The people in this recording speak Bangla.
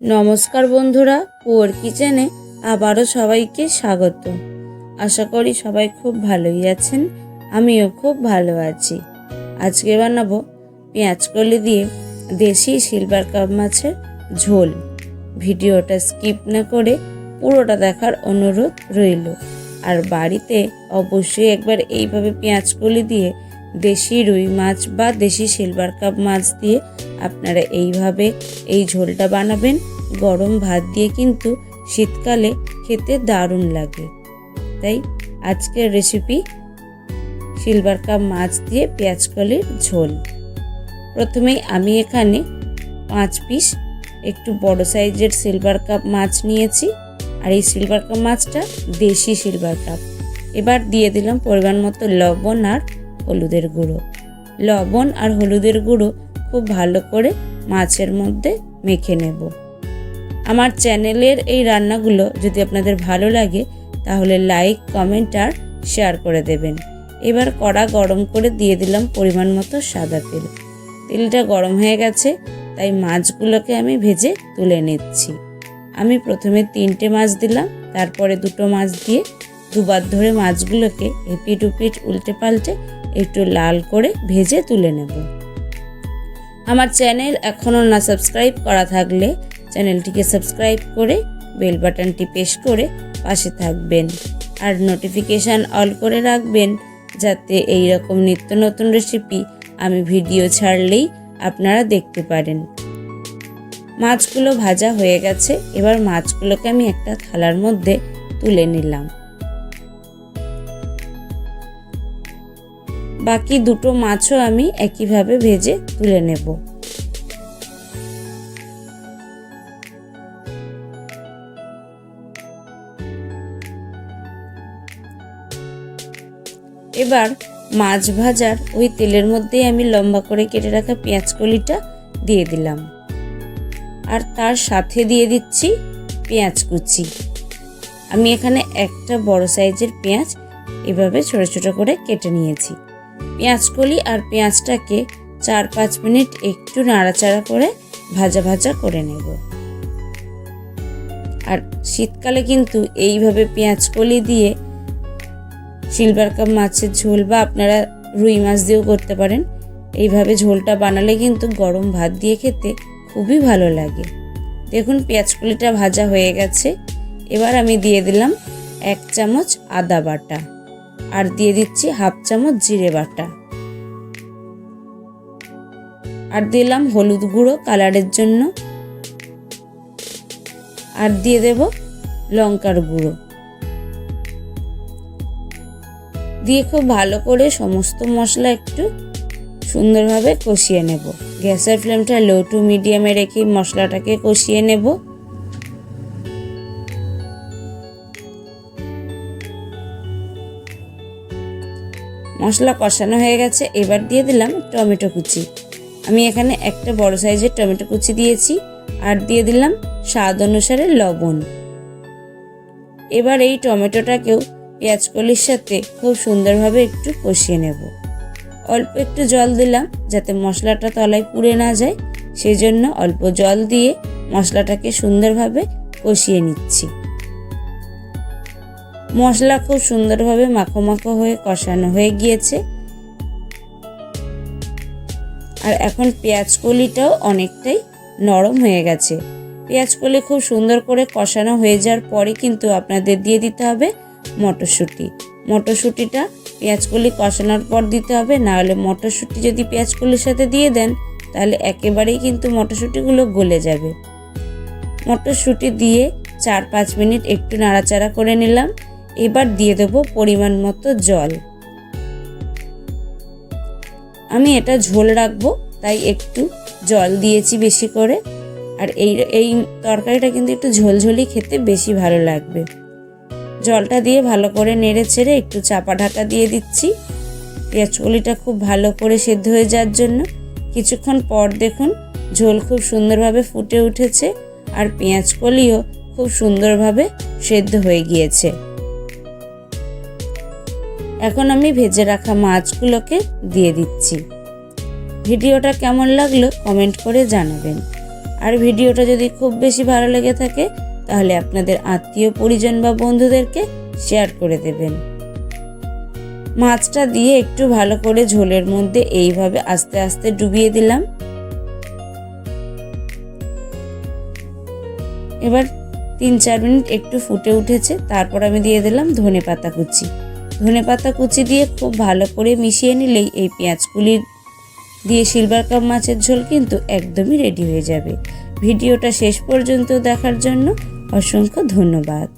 নমস্কার বন্ধুরা, পুয়ার কিচেনে আবারও সবাইকে স্বাগত। আশা করি সবাই খুব ভালোই আছেন, আমিও খুব ভালো আছি। আজকে বানাবো পেঁয়াজ কলি দিয়ে দেশি সিলভার কাপ মাছের ঝোল। ভিডিওটা স্কিপ না করে পুরোটা দেখার অনুরোধ রইল। আর বাড়িতে অবশ্যই একবার এইভাবে পেঁয়াজ কলি দিয়ে দেশি রুই মাছ বা দেশি সিলভার কাপ মাছ দিয়ে আপনারা এইভাবে এই ঝোলটা বানাবেন। গরম ভাত দিয়ে কিন্তু শীতকালে খেতে দারুণ লাগে। তাই আজকের রেসিপি সিলভার কাপ মাছ দিয়ে পেঁয়াজ কলির ঝোল। প্রথমেই আমি এখানে পাঁচ পিস একটু বড় সাইজের সিলভার কাপ মাছ নিয়েছি। আর এই সিলভার কাপ মাছটা দেশি সিলভার কাপ। এবার দিয়ে দিলাম পরিমাণ মতো লবণ আর হলুদের গুঁড়ো। লবণ আর হলুদের গুঁড়ো খুব ভালো করে মাছের মধ্যে মেখে নেব। আমার চ্যানেলের এই রান্নাগুলো যদি আপনাদের ভালো লাগে, তাহলে লাইক, কমেন্ট আর শেয়ার করে দেবেন। এবার কড়া গরম করে দিয়ে দিলাম পরিমাণ মতো সাদা তেল। তেলটা গরম হয়ে গেছে, তাই মাছগুলোকে আমি ভেজে তুলে নিচ্ছি। আমি প্রথমে তিনটে মাছ দিলাম, তারপরে দুটো মাছ দিয়ে দুবার ধরে মাছগুলোকে এপিট উপিট উল্টে পাল্টে একটু লাল করে ভেজে তুলে নেব। আমার চ্যানেল এখনও না সাবস্ক্রাইব করা থাকলে চ্যানেলটিকে সাবস্ক্রাইব করে বেল বাটনটি প্রেস করে পাশে থাকবেন। আর নোটিফিকেশান অল করে রাখবেন যাতে এই রকম নিত্য নতুন রেসিপি আমি ভিডিও ছাড়লেই আপনারা দেখতে পারেন। মাছগুলো ভাজা হয়ে গেছে, এবার মাছগুলোকে আমি একটা থালার মধ্যে তুলে নিলাম। বাকি দুটো মাছও আমি একইভাবে ভেজে তুলে নেব। এবার মাছ ভাজার ওই তেলের মধ্যেই আমি লম্বা করে কেটে রাখা পেঁয়াজ কলিটা দিয়ে দিলাম। আর তার সাথে দিয়ে দিচ্ছি পেঁয়াজ কুচি। আমি এখানে একটা বড় সাইজের পেঁয়াজ এভাবে ছোট ছোট করে কেটে নিয়েছি। পেঁয়াজ কলি আর পেঁয়াজটাকে চার পাঁচ মিনিট একটু নাড়াচাড়া করে ভাজা ভাজা করে নেব। আর শীতকালে কিন্তু এইভাবে পেঁয়াজ কলি দিয়ে সিলভার কাপ মাছের ঝোল বা আপনারা রুই মাছ দিয়েও করতে পারেন। এইভাবে ঝোলটা বানালে কিন্তু গরম ভাত দিয়ে খেতে খুবই ভালো লাগে। দেখুন, পেঁয়াজ কলিটা ভাজা হয়ে গেছে। এবার আমি দিয়ে দিলাম এক চামচ আদা বাটা আর দিয়ে দিচ্ছি হাফ চামচ জিরে বাটা। আর দিলাম হলুদ গুঁড়ো কালারের জন্য। আর দিয়ে দেব লঙ্কার গুঁড়ো। দিয়ে খুব ভালো করে সমস্ত মশলা একটু সুন্দরভাবে কষিয়ে নেব। গ্যাসের ফ্লেমটা লো টু মিডিয়ামে রেখে মশলাটাকে কষিয়ে নেব। মশলা কষানো হয়ে গেছে, এবার দিয়ে দিলাম টমেটো কুচি। আমি এখানে একটা বড় সাইজের টমেটো কুচি দিয়েছি আর দিয়ে দিলাম স্বাদ অনুসারে লবণ। এবার এই টমেটোটাকেও পেঁয়াজ কলির সাথে খুব সুন্দরভাবে একটু কষিয়ে নেব। অল্প একটু জল দিলাম যাতে মশলাটা তলায় পুড়ে না যায়। সেই জন্য অল্প জল দিয়ে মশলাটাকে সুন্দরভাবে কষিয়ে নিচ্ছি। মশলা খুব সুন্দরভাবে মাখো মাখো হয়ে কষানো হয়ে গিয়েছে। আর এখন পেঁয়াজ কলিটাও অনেকটাই নরম হয়ে গেছে। পেঁয়াজ কলি খুব সুন্দর করে কষানো হয়ে যাওয়ার পরে কিন্তু আপনাদের দিয়ে দিতে হবে মটরশুঁটি। মটরশুঁটিটা পেঁয়াজকলি কষানোর পর দিতে হবে, নাহলে মটরশুঁটি যদি পেঁয়াজকলির সাথে দিয়ে দেন, তাহলে একেবারেই কিন্তু মটরশুঁটিগুলো গলে যাবে। মটরশুঁটি দিয়ে চার পাঁচ মিনিট একটু নাড়াচাড়া করে নিলাম। এবার দিয়ে দেব পরিমাণ মতো জল। আমি এটা ঝোল রাখব, তাই একটু জল দিয়েছি বেশি করে। আর এই এই তরকারিটা কিন্তু একটু ঝোলঝোলি খেতে বেশি ভালো লাগবে। জলটা দিয়ে ভালো করে নেড়ে ছেড়ে একটু চাপা ঢাকা দিয়ে দিচ্ছি। পেঁয়াজকলিটা খুব ভালো করে সেদ্ধ হয়ে যাওয়ার জন্য। কিছুক্ষণ পর দেখুন ঝোল খুব সুন্দরভাবে ফুটে উঠেছে আর পেঁয়াজকলিও খুব সুন্দরভাবে সেদ্ধ হয়ে গিয়েছে। এখন আমি ভেজে রাখা মাছগুলোকে দিয়ে দিচ্ছি। ভিডিওটা কেমন লাগল কমেন্ট করে জানাবেন। আর ভিডিওটা যদি খুব বেশি ভালো লেগে থাকে তাহলে আপনাদের আত্মীয় পরিজন বা বন্ধুদেরকে শেয়ার করে দেবেন। মাছটা দিয়ে একটু ভালো করে ঝোলের মধ্যে এইভাবে আস্তে আস্তে ডুবিয়ে দিলাম। এবার তিন চার মিনিট একটু ফুটে উঠেছে, তারপর আমি দিয়ে দিলাম ধনে পাতা কুচি। ধনে পাতা কুচি দিয়ে খুব ভালো করে মিশিয়ে নিলেই এই পেঁয়াজগুলির দিয়ে সিলভার কাপ মাছের ঝোল কিন্তু একদমই রেডি হয়ে যাবে। ভিডিওটা শেষ পর্যন্ত দেখার জন্য অসংখ্য ধন্যবাদ